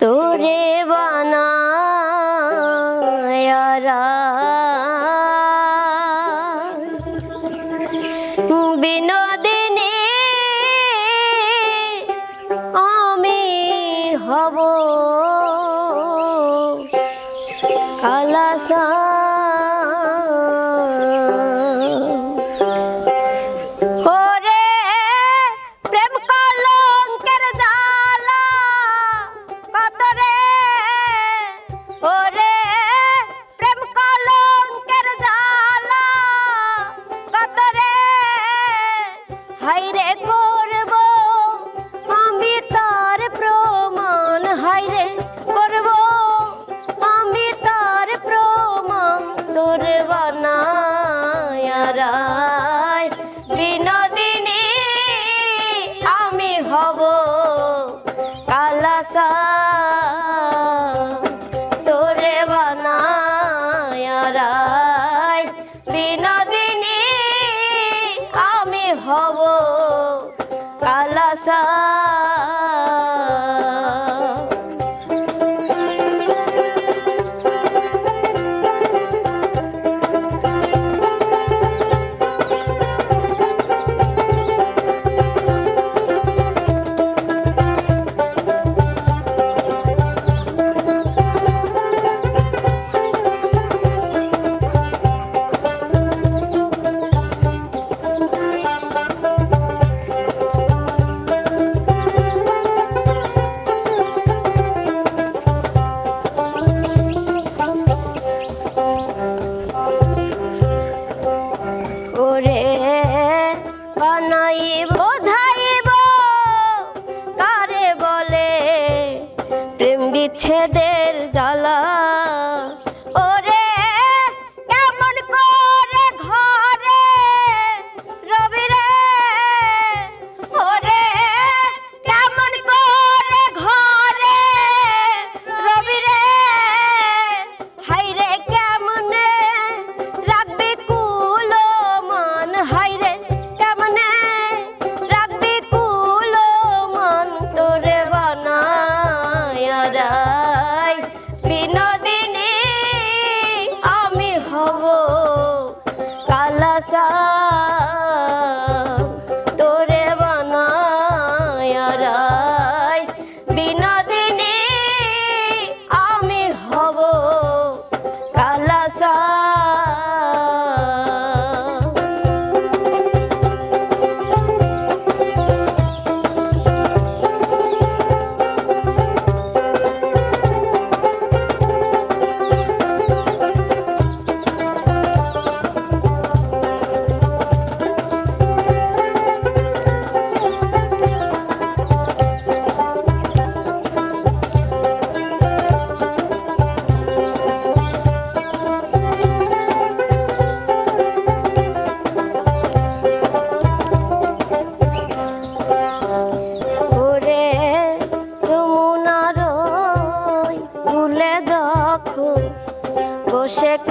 তোরে বানায়ারা বিনোদিনী আমি হব কালাসা হব কালাসা তোরে বানায় বিনোদিনী আমি হব কালাসা বানাই বোঝাইব কারে বলে? প্রেম বিচ্ছেদের 서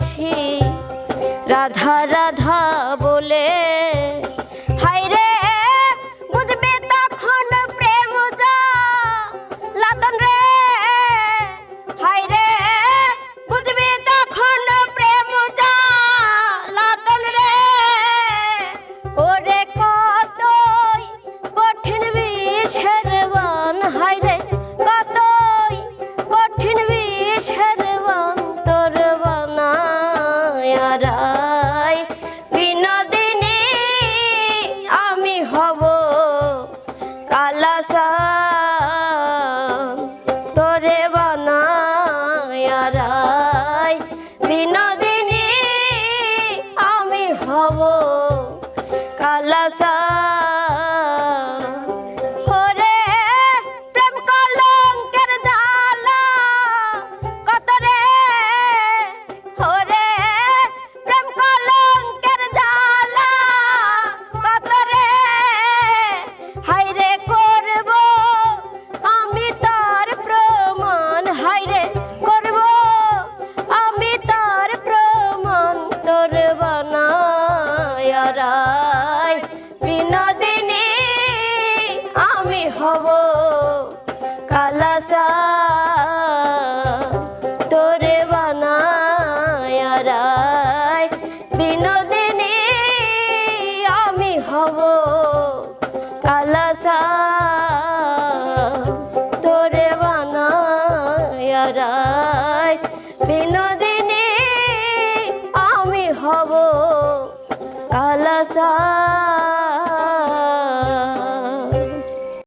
কাছে রাধা রাধা বলে হারায় বিনোদিনী আমি হব কালাসা তোরে বানায় বিনোদিনী আমি হব কালাসা